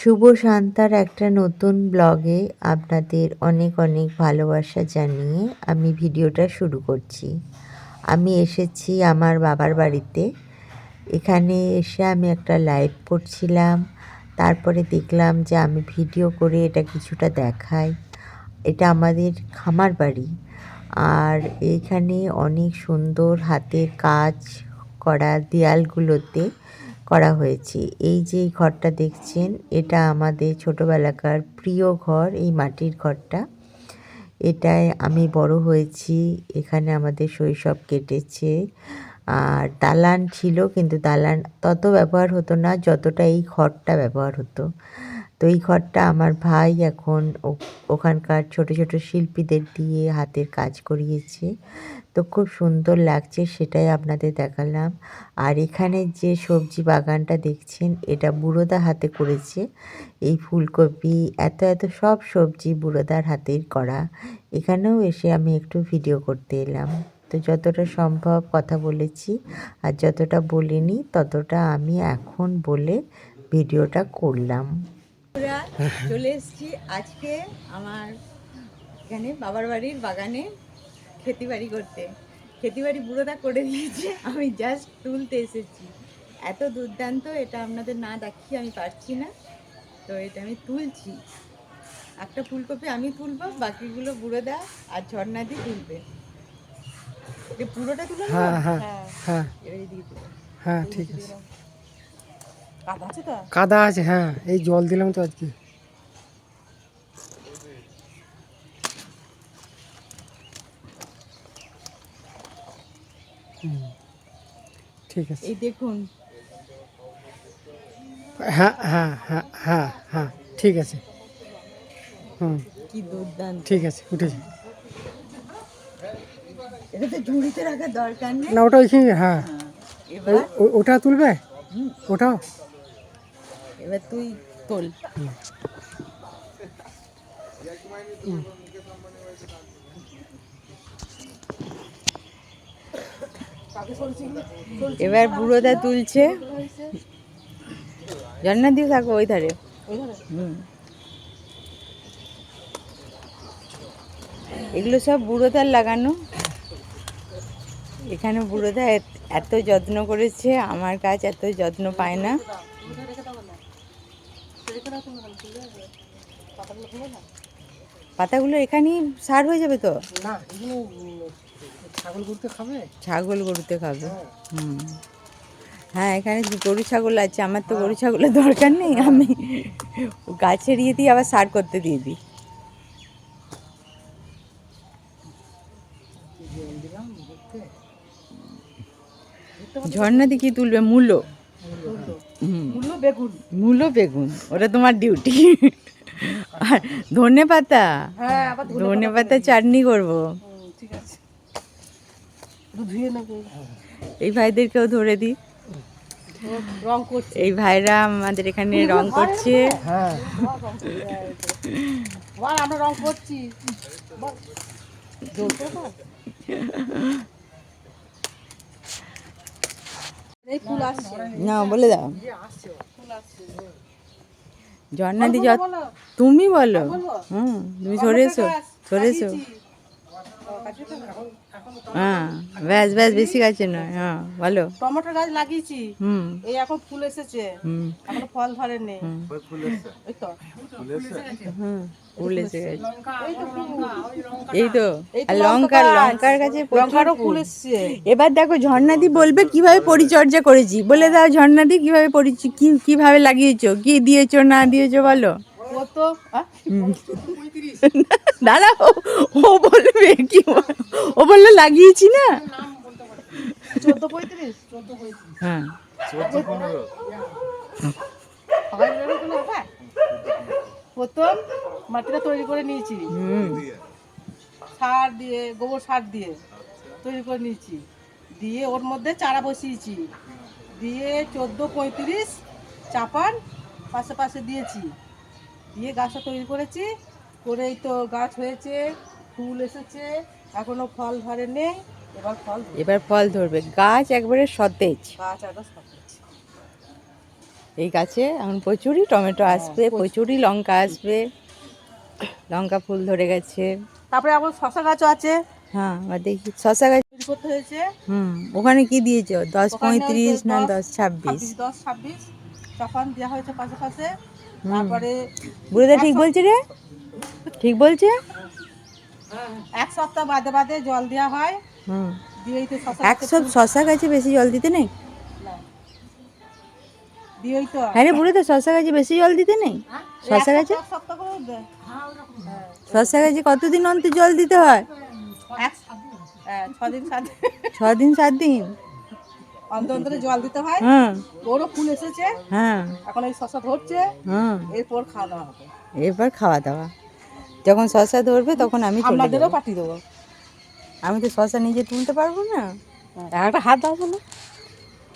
শুভ শান্তার একটা নতুন ব্লগে আপনাদের অনেক অনেক ভালোবাসা জানিয়ে আমি ভিডিওটা শুরু করছি। আমি এসেছি আমার বাবার বাড়িতে। এখানে এসে আমি একটা লাইভ করছিলাম। তারপরে দেখলাম যে আমি ভিডিও করে এটা কিছুটা দেখাই। এটা আমাদের খামার বাড়ি। আর এখানে অনেক সুন্দর হাতের কাজ করা দেয়ালগুলোতে করা হয়েছে। এই যে ঘরটা দেখছেন, এটা আমাদের ছোটোবেলাকার প্রিয় ঘর, এই মাটির ঘরটা। এটায় আমি বড় হয়েছি, এখানে আমাদের শৈশব কেটেছে। আর দালান ছিল, কিন্তু দালান তত ব্যবহার হতো না, যতটা এই ঘরটা ব্যবহার হতো। তো এই ঘরটা আমার ভাই এখন ওখানকার ছোট ছোট শিল্পীদের দিয়ে হাতের কাজ করিয়েছে। তো খুব সুন্দর লাগছে, সেটাই আপনাদের দেখালাম। আর এখানে যে সবজি বাগানটা দেখছেন, এটা বুড়োদা হাতে করেছে। এই ফুলকপি, এত এত সব সবজি বুড়োদার হাতেই করা। এখানেও এসে আমি একটু ভিডিও করতে এলাম। তো যতটা সম্ভব কথা বলেছি, আর যতটা বলিনি ততটা আমি এখন বলে ভিডিওটা করলাম। বন্ধুরা, চলে এসেছি আজকে আমার এখানে বাবার বাড়ির বাগানে খেতি বাড়ি করতে। খেতি বাড়ি বুড়োটা করে দিয়েছে আমি জাস্ট তুলতে এসেছি। এত দুর্দান্ত এটা আপনাদের না দেখিয়ে আমি পারছি না। তো এটা আমি তুলছি। একটা ফুলকপি আমি তুলবো বাকিগুলো বুড়োদা আর ঝর্ণা দিয়ে তুলবে। এটা পুরোটা তুলে হ্যাঁ, হ্যাঁ, হ্যাঁ তুলো। হ্যাঁ ঠিক আছে। কাদা আছে হ্যাঁ। এই জল দিলাম তো আজকে। ঠিক আছে। এই দেখুন। হ্যাঁ হ্যাঁ হ্যাঁ হ্যাঁ হ্যাঁ ঠিক আছে। হুম। কি দুর্দান্ত। ঠিক আছে উঠেছি। এটা তো ঝুড়িতে রাখার দরকার নেই। না ওটা ওইখানে হ্যাঁ। ও- ওটা তুলবে? ওটাও? এবার তুই তোল। এবার বুড়োদা তুলছে। জন্না দিয়ে থাকো ওই ধারে। হুম। এগুলো সব বুড়োদার লাগানো। এখানে বুড়োদা এত যত্ন করেছে, আমার কাজ এত যত্ন পায় না। পাতাগুলো এখানেই সার হয়ে যাবে তো? না ছাগল করতে খাবে? ছাগল গরুতে খাবে। হুম। হ্যাঁ এখানে গরু ছাগল আছে আমার তো গরু ছাগলের দরকার নেই আমি গাছে দিয়ে দিই আবার সার করতে দিয়ে দিই। ঝর্ণা দিয়ে কি তুলবে? মূলো মূলো? বেগুন। মূলো বেগুন ওটা তোমার ডিউটি আর ধনে পাতা? ধনে পাতা চাটনি করব। এই ভাইদেরকেও ধরে দিই। এই ভাইরা আমাদের এখানে রং করছে। হ্যাঁ। আমরা রং করছি। না বলে দাও। ঝর্ণাদি যত বলো তুমি বলো। বলব? হুম তুমি সরে এসো সরে এসো। হ্যাঁ ব্যাস ব্যাস বেশি গাছে নয় হ্যাঁ ভালো গাছ লাগিয়েছি। হুম। এই এখন ফুল এসেছে। হুম। এখন ফল ফুল এসেছে ওই তো। হুম ফুল এই তো লঙ্কার লঙ্কার গাছে লঙ্কারও ফুল। এসেছে। এবার দেখো ঝর্ণাদি বলবে কীভাবে পরিচর্যা করেছি। বলে দাও ঝর্ণাদি কীভাবে পরিচি কি কীভাবে লাগিয়েছো? কি দিয়েছ না দিয়েছ বলো। কত 35 দাদা ও বলবে কি ও বলল লাগিয়েছি না? হ্যাঁ। প্রথম মাটিটা তৈরি করে নিয়েছি। সার দিয়ে গোবর সার দিয়ে তৈরি করে নিয়েছি। দিয়ে ওর মধ্যে চারা বসিয়েছি। দিয়ে চোদ্দ পঁয়ত্রিশ চাপান পাশে পাশে দিয়েছি। দিয়ে গাছটা তৈরি করেছি। করেই তো গাছ হয়েছে ফুল এসেছে এখনও ফল ধরে নেই এবার ফল এবার ফল ধরবে। গাছ একবারে সতেজ। গাছ সতেজ। এই গাছে এখন প্রচুরই টমেটো আসবে প্রচুরই লঙ্কা আসবে লঙ্কা ফুল ধরে গেছে। তারপরে আবার শশা গাছও আছে। হ্যাঁ আবার দেখি শশা গাছ করতে হয়েছে। হুম ওখানে কি দিয়েছ? দশ পঁয়ত্রিশ না দশ, ছাব্বিশ? দশ ছাব্বিশ। তখন দেওয়া হয়েছে পাশে পাশে। তারপরে বুড়োদা ঠিক বলছে রে? ঠিক বলছে? এক সপ্তাহ বাদে বাদে জল দেওয়া হয়। হুম। দিয়েই তো শশা গাছে বেশি জল দিতে নেই? হ্যাঁ রে বুড়ো তো শশা গাছে বেশি জল দিতে নেই? শশা গাছে? এক শশা গাছে কতদিন অন্তর জল দিতে হয়? হ্যাঁ, ছদিন সাত দিন। ছ দিন সাত দিন? অন্তর অন্তরে জল দিতে হয়। হ্যাঁ ওরও ফুল এসেছে। হ্যাঁ। এখন এই শশা ধরছে। হ্যাঁ এরপর খাওয়া দাওয়া হবে। এরপর খাওয়া দাওয়া। যখন শশা ধরবে তখন আমি আপনাদেরও পাঠিয়ে দেবো। আমি তো শশা নিজে তুলতে পারব না। একটা হাত দাও বলো।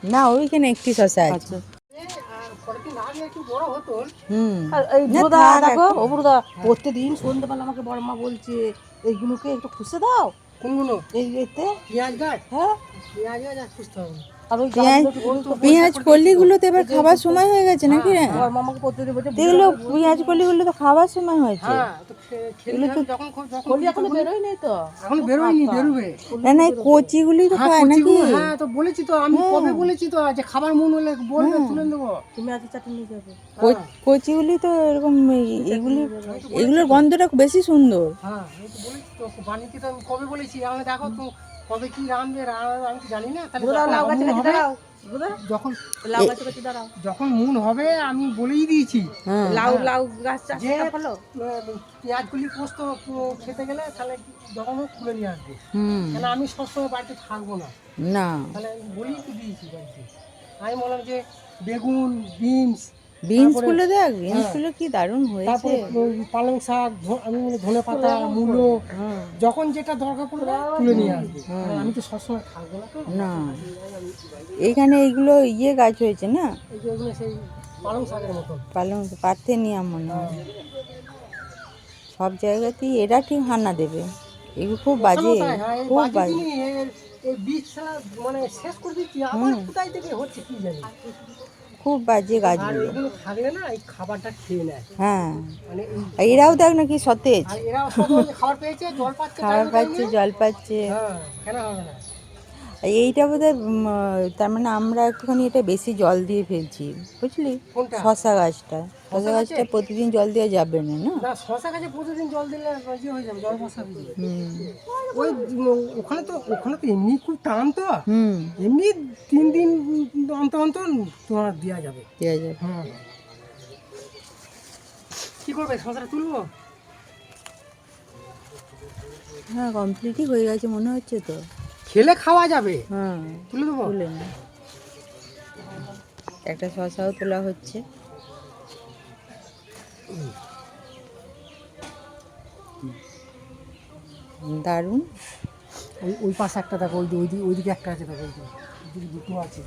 না ওইখানে একটি শশা আছে। আচ্ছা। না, প্রত্যেকদিন সন্ধ্যেবেলা আমাকে বড় মা বলছে এইগুলোকে একটু খুঁজে দাও। কোনগুলো? এই এতে। পেঁয়াজ গাছ? হ্যাঁ। পেঁয়াজ গাছ খুঁজতে হবে না। পেঁয়াজ পেঁয়াজ কলিগুলো তো এবার খাবার সময় হয়ে গেছে নাকি আমাকে এগুলো পেঁয়াজ কলিগুলো তো খাবার সময় হয়েছে। হ্যাঁ বেরোবে। না না কচিগুলি তো হ্যাঁ খায় নাকি? হ্যাঁ তো বলেছি তো আমি কবে বলেছি তো যে খাবার মন হলে বলবে তুলে তুমি আজকে চাটনি যাবে। কচিগুলি তো এরকম এগুলি এগুলোর গন্ধটা বেশি সুন্দর। হ্যাঁ তো বলেছি তো বানিতে তো আমি কবে বলেছি? আমি দেখো তো কবে কি রাঁধবে রা- আমি তো জানি না তাহলে যখন লাউ গাছে হবে, দাঁড়াও। যখন লাউ গাছে কাছে দাঁড়াও। যখন মন হবে আমি বলেই দিয়েছি। হ্যাঁ। লাউ লাউ গাছ চাষ ফলো পেঁয়াজগুলি পোস্ত খেতে গেলে তাহলে যখন হোক খুলে নিয়ে আসবে। কেন আমি সবসময় বাড়িতে থাকব না। না। তাহলে আমি বলেই তো দিয়েছি বাড়িতে। আমি বললাম যে বেগুন বিনস বিনসগুলো দেখ বিনসগুলো কি দারুণ হয়েছে। তারপরে পালং শাক আমি ধনে পাতা মূলো হ্যাঁ। যখন যেটা দরকার পড়বে তুলে নিয়ে আসবে। আমি তো সবসময় থাকব না তো। না। এইখানে এইগুলো ইয়ে গাছ হয়েছে না? পালং শাকের মতন। পালং পারতে নিয়ে মনে হয়। সব জায়গাতেই এরা ঠিক হানা দেবে। এগুলো খুব বাজে হ্যাঁ, খুব বাজে এই বীজ মানে শেষ করে দিচ্ছি আবার কোথায় থেকে হচ্ছে কি জানি। খুব বাজে গাছ গাছগুলো থাকলে না এই খাবারটা খেয়ে নেয়। হ্যাঁ। মানে এরাও দেখ নাকি সতেজ। খাবার পাচ্ছে। জল পাচ্ছে। হ্যাঁ কেন হবে না? এইটা বোধহয় তার মানে আমরা একটুখানি এটা বেশি জল দিয়ে ফেলছি বুঝলি? শশা গাছটা। শশা গাছটা প্রতিদিন জল দেওয়া যাবে না না? শশা গাছে প্রতিদিন জল দিলে ইয়ে হয়ে যাবে জল হয়ে যাবে। ওই ওখানে তো ওখানে তো এমনি খুব টান তো। হুম। এমনি তিন দিন অন্তর অন্তর তোমার দেওয়া যাবে। দেওয়া যাবে। হ্যাঁ কি করবে শশাটা তুলবো? হ্যাঁ কমপ্লিটই হয়ে গেছে মনে হচ্ছে তো। খেলে খাওয়া যাবে। তুলে দেবো? তুলে একটা শশাও তোলা হচ্ছে। দারুণ। ওই ওই পাশে একটা দেখো ওই ওই দিকে ওইদিকে একটা আছে দেখো ওইদিকে ওইদিকে দুটো আছে।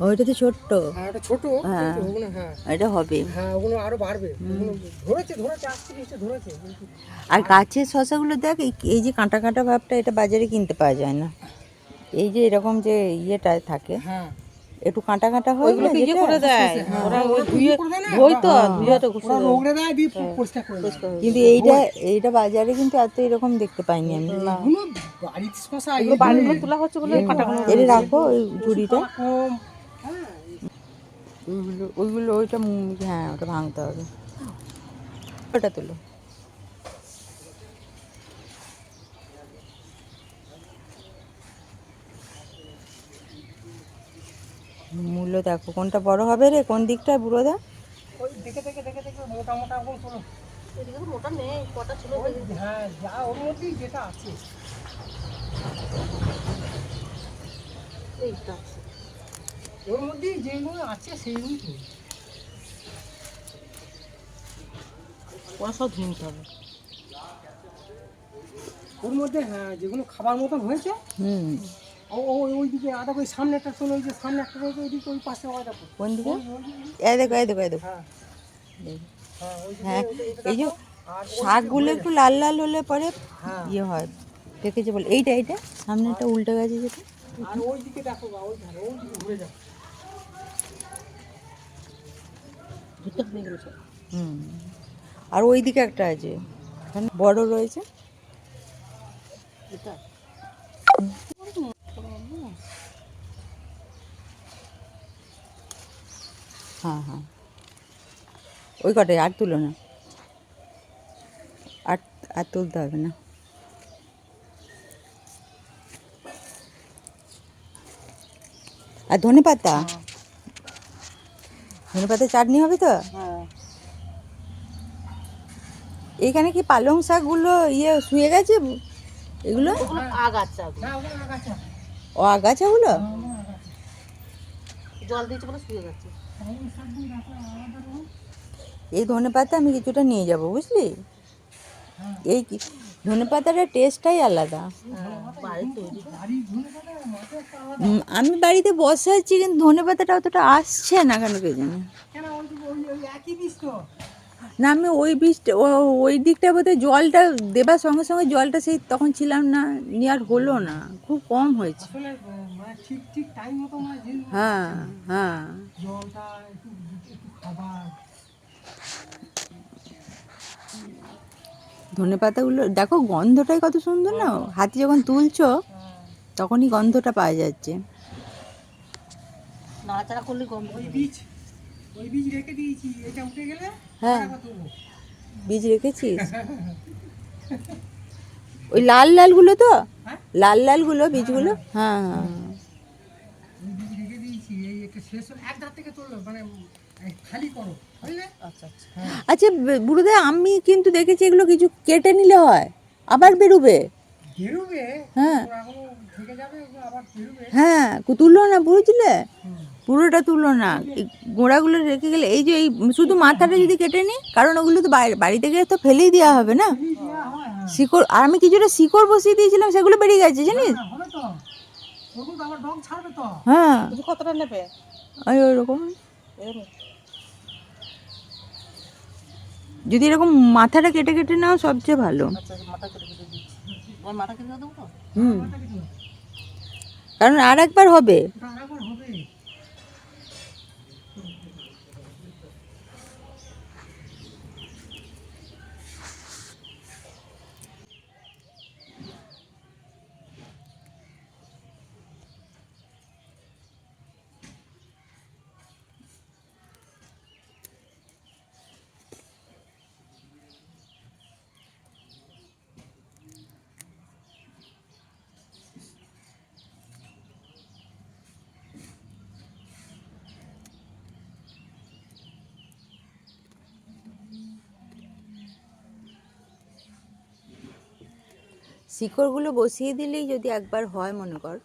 ওইটা তো ছোট্ট। হ্যাঁ ওটা ছোটো হ্যাঁ। ওগুলো হ্যাঁ। এটা হবে। হ্যাঁ ওগুলো আরও বাড়বে। ধরেছে ধরেছে আসতে ধরেছে। আর গাছের শশাগুলো দেখ এই- এই যে কাঁটা কাঁটা ভাবটা এটা বাজারে কিনতে পাওয়া যায় না। এই যে এরকম যে ইয়েটা থাকে হ্যাঁ। একটু কাঁটা কাঁটা হয় না ইয়ে করে দেয়। ওরা ওই ধুয়ে করে ধুই তো ধুয়ে তো ওরা নোংরা দেয় দিয়ে পরিষ্কার করে কিন্তু এইটা এইটা বাজারে কিন্তু এত এরকম দেখতে পাইনি আমি। শশা এগুলো তোলা হচ্ছে বলে কাটাগুলো এটা রাখো ওই ঝুড়িটা। হ্যাঁ ওইগুলো ওইগুলো ওইটা হ্যাঁ ওটা ভাঙতে হবে। ওটা তুলো। মূল্য দেখো কোনটা বড় হবে রে? কোন দিকটা বুড়োদা? ওই দেখে দেখে দেখে দেখে মোটা মোটা এখন তোলো। এদিকে মোটা নেই কটা ছিল ওই হ্যাঁ যা ওর মধ্যেই যেটা আছে। এইটা আছে। ওর মধ্যেই যেগুলো আছে সেইগুলোই তুলি ওরা সব হবে। ওর মধ্যে হ্যাঁ যেগুলো খাবার মতন হয়েছে হুম। ওই দিকে আদা ওই সামনে একটা চলে ওই যে সামনে একটা রয়েছে ওইদিকে ওই পাশে আবার দেখো কোন দিকে? এই দেখো এই দেখো এই দেখো। হ্যাঁ। হ্যাঁ হ্যাঁ এই যে শাকগুলো একটু লাল লাল হলে পরে হ্যাঁ। ইয়ে হয়। দেখেছে বলে এইটা এইটা? সামনে একটা উল্টে গেছে যেটা। আর ওই দিকে দেখো ওই ধারে ওই দিকে ঘুরে যাও। হুম আর ওই দিকে একটা আছে বড় রয়েছে। হ্যাঁ হ্যাঁ। ওই কটাই, আর তুলো না। আর আর তুলতে হবে না। আর ধনে পাতা ধনে পাতা চাটনি হবে তো? হ্যাঁ। এখানে কি পালং শাকগুলো ইয়ে শুয়ে গেছে? এগুলো? আগাছা। ও আগাছাগুলো? জল দিয়েছে বলে শুয়ে গেছে। এই ধনে পাতা আমি কিছুটা নিয়ে যাব বুঝলি? এই কি ধনে পাতাটার টেস্টটাই আলাদা আমি বাড়িতে বসে আছি কিন্তু ধনে পাতাটা অতটা আসছে না কেন কে জানে? না আমি ওই বীজটা ওই দিকটা বোধহয় জলটা দেবার সঙ্গে সঙ্গে জলটা সেই তখন ছিলাম না নিয়ে আর হলো না খুব কম হয়েছে। মানে মানে হ্যাঁ হ্যাঁ জলটা একটু একটু খাবার ধনে পাতাগুলো দেখো গন্ধটাই কত সুন্দর না? হাতে যখন তুলছো তখনই গন্ধটা পাওয়া যাচ্ছে। নাড়াচাড়া করলে গন্ধ ওই বীজ ওই বীজ রেখে দিয়েছি এটা উঠে গেলে হ্যাঁ। বীজ রেখেছিস? ওই লাল লালগুলো তো? হ্যাঁ? লাল লালগুলো বীজগুলো? হ্যাঁ হ্যাঁ। হ্যাঁ। বীজ রেখে দিয়েছি এই একটা শেষ এক ধার থেকে তুললো মানে খালি করো। আচ্ছা আচ্ছা আচ্ছা বুড়োদা আমি কিন্তু দেখেছি এগুলো কিছু কেটে নিলে হয়। আবার বেরোবে। বেরোবে? হ্যাঁ। ওরা এখনও থেকে যাবে? ওগুলো আবার বেরোবে? হ্যাঁ তুললো না বুঝলে? পুরোটা তুললো না। এই গোড়াগুলো রেখে গেলে এই যে এই শুধু মাথাটা যদি কেটে নিই কারণ ওগুলো তো বাইরে বাড়িতে গিয়ে তো ফেলেই দেওয়া হবে না? হয় হ্যাঁ। শিকড় আর আমি কিছুটা শিকড় বসিয়ে দিয়েছিলাম সেগুলো বেরিয়ে গেছে জানিস? হ্যাঁ, হবে তো। ওরকম তো আবার ডগ ছাড়বে তো। হ্যাঁ। তুমি কতটা নেবে? ওই ওরকম। এরকম। যদি এরকম মাথাটা কেটে কেটে নাও সবচেয়ে ভালো। আচ্ছা তো? হুম। কারণ আর একবার হবে। শিকড়গুলো বসিয়ে দিলেই যদি একবার হয় মনে কর।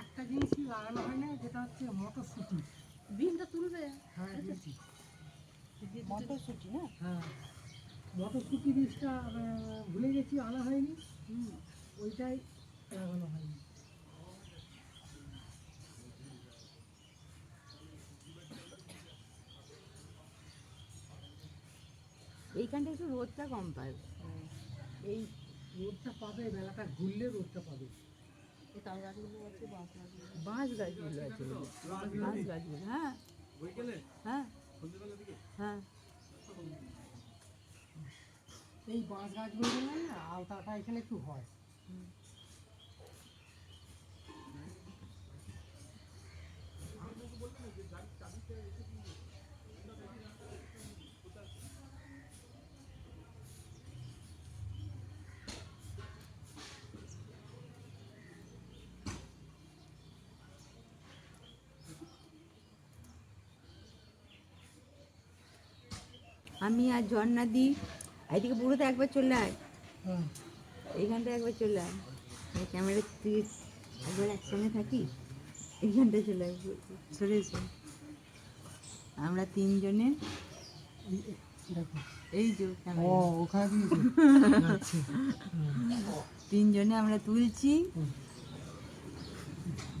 একটা জিনিসই লাগানো হয় না যেটা হচ্ছে মটরশুঁটি। বিনটা তুলবে? হ্যাঁ মটরশুঁটি না? হ্যাঁ। মটরশুঁটি বীজটা ভুলে গেছি আনা হয়নি। ওইটাই লাগানো হয়নি। এইখানটা একটু রোদটা কম পায়। এই রোদটা পাবে বেলাটা ঘুরলে রোদটা পাবে। বাঁশ গাছগুলো আছে। বাঁশ গাছগুলো হ্যাঁ। হ্যাঁ। হ্যাঁ। এই বাঁশ গাছগুলো না আলতাটা এখানে একটু হয়। আমি আর ঝর্ণা দি এদিকে বুড়োতে একবার চলে আয়। এইখানটা একবার চলে আয়। ক্যামেরা তুই একবার একসঙ্গে থাকি এইখানটা চলে আয়। সরে এসো। আমরা তিনজনে এই যে আচ্ছা। তিনজনে আমরা তুলছি।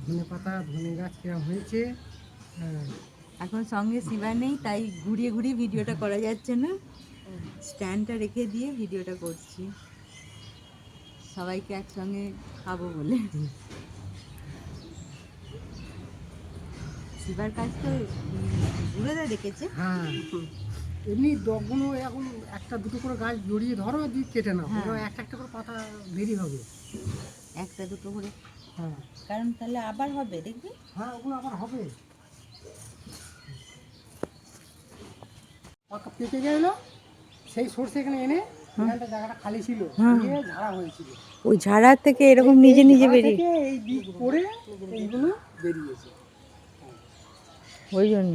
ধনে পাতা ধনে গাছ হয়েছে। হ্যাঁ। এখন সঙ্গে শিবা নেই তাই ঘুরিয়ে ঘুরিয়ে ভিডিওটা করা যাচ্ছে না। স্ট্যান্ডটা রেখে দিয়ে ভিডিওটা করছি। সবাইকে একসঙ্গে খাব বলে। শিবার কাজ তো ঘুরে দেখেছে। হ্যাঁ। এমনি ডগগুলো এখন একটা দুটো করে গাছ জড়িয়ে ধরো দিয়ে কেটে নাও হ্যাঁ। একটা একটা করে পাতা দেরি হবে। একটা দুটো করে। হ্যাঁ। কারণ তাহলে আবার হবে দেখবি? হ্যাঁ ওগুলো আবার হবে। পাকা পেকে গেল। সেই সর্ষে এখানে এনে এখানটা জায়গাটা খালি ছিল। দিয়ে ঝাড়া হয়েছিল। ওই ঝাড়ার থেকে এরকম নিজে নিজে বেরিয়ে এই করে এইগুলো বেরিয়েছে। ওই জন্য।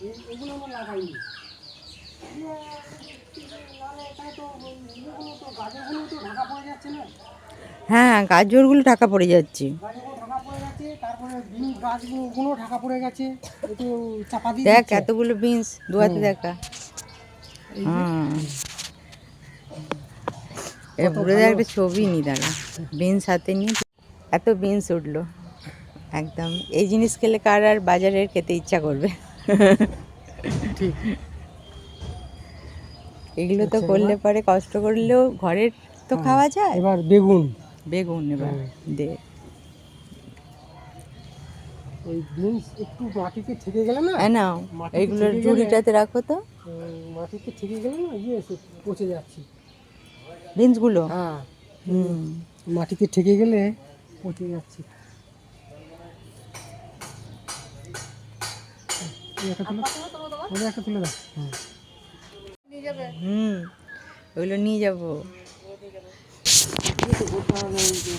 এই- এগুলো আমরা লাগাইনি। তো গাজরগুলো ঢাকা পড়ে যাচ্ছে। গেছে তারপরে বিন গাছগুলো ঢাকা পড়ে গেছে একটু চাপা দিয়ে দেখ এতগুলো বিনস দু হাতে দেখা। হ্যাঁ এ একটা ছবি নি দাঁড়া। বিনস হাতে নিয়ে এত বিনস উঠল। একদম। এই জিনিস খেলে কার আর বাজারের খেতে ইচ্ছা করবে? ঠিক। এগুলো তো করলে পরে কষ্ট করলেও ঘরের তো খাওয়া যায়। এবার বেগুন। বেগুন এবার দে। ওই বিনস একটু মাটিতে থেকে গেলে না হ্যাঁ নাও মাটিতে গেলে- ঝুড়িটাতে রাখো তো। মাটিতে থেকে গেলে না ইয়ে পচে যাচ্ছে। বিনসগুলো হ্যাঁ হুম। মাটিতে ঠেকে গেলে পচে যাচ্ছে। একটা তুলে। একটা তুলে দাও। হুম। হুম ওগুলো নিয়ে যাব।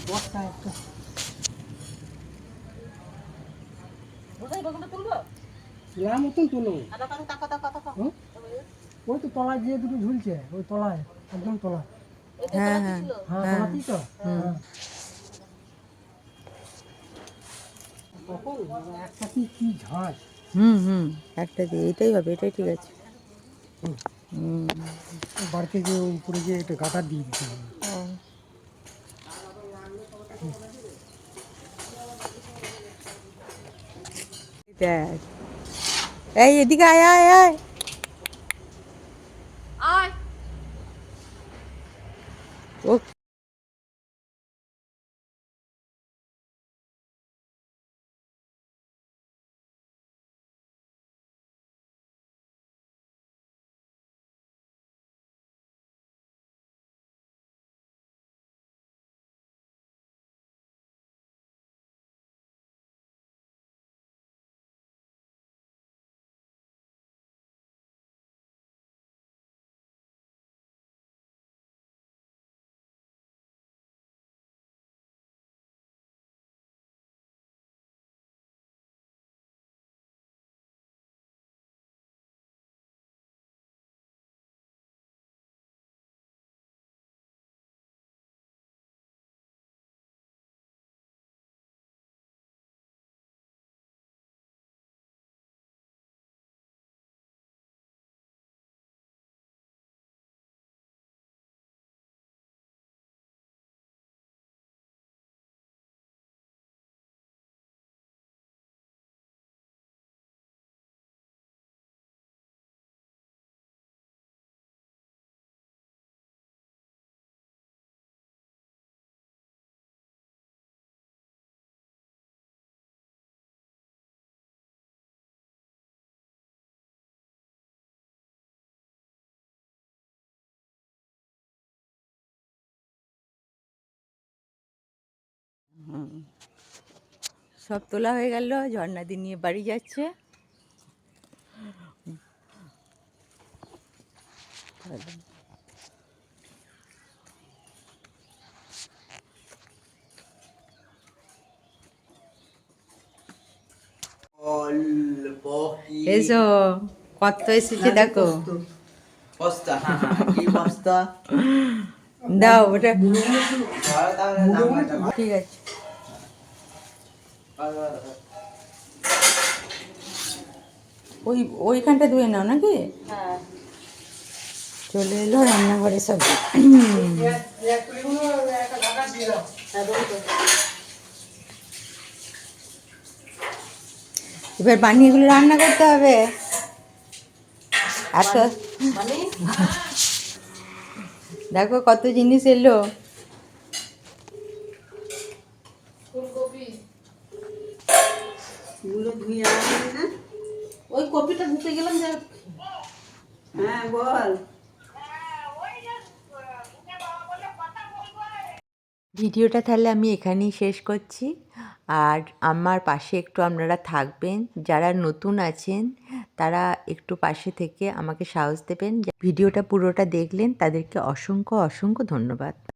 বস্তা একটা। লাম মতন তোলো? ওই তো তলায় যে দুটো ঝুলছে ওই তলায় একদম তলায়। হ্যাঁ হ্যাঁ হ্যাঁ। তো হ্যাঁ। একটা কি কি ঝাঁজ? হুম হুম একটা দিয়ে এটাই হবে এটাই ঠিক আছে। হুম। হুম। বাড়িতে যে উপরে যে একটা গাটা দিয়ে দিতে হবে। দেখ। এই এদিকে আয় আয় আয়। সব তোলা হয়ে গেল ঝর্ণাদি নিয়ে বাড়ি যাচ্ছে। এসো কত এসেছে দেখো। বস্তা। হ্যাঁ হ্যাঁ দাও ওটা ঠিক আছে। ওই ওইখানটা ধুয়ে নাও নাকি? চলে এলো রান্নাঘরে সব। এবার বানিয়ে এগুলো রান্না করতে হবে। এত মানে? দেখো কত জিনিস এলো। ধুয়ে না ওই কপিটা ধুতে গেলাম, যে হ্যাঁ বল। ভিডিওটা তাহলে আমি এখানেই শেষ করছি। আর আমার পাশে একটু আপনারা থাকবেন। যারা নতুন আছেন, তারা একটু পাশে থেকে আমাকে সাহস দেবেন। ভিডিওটা পুরোটা দেখলেন, তাদেরকে অসংখ্য অসংখ্য ধন্যবাদ।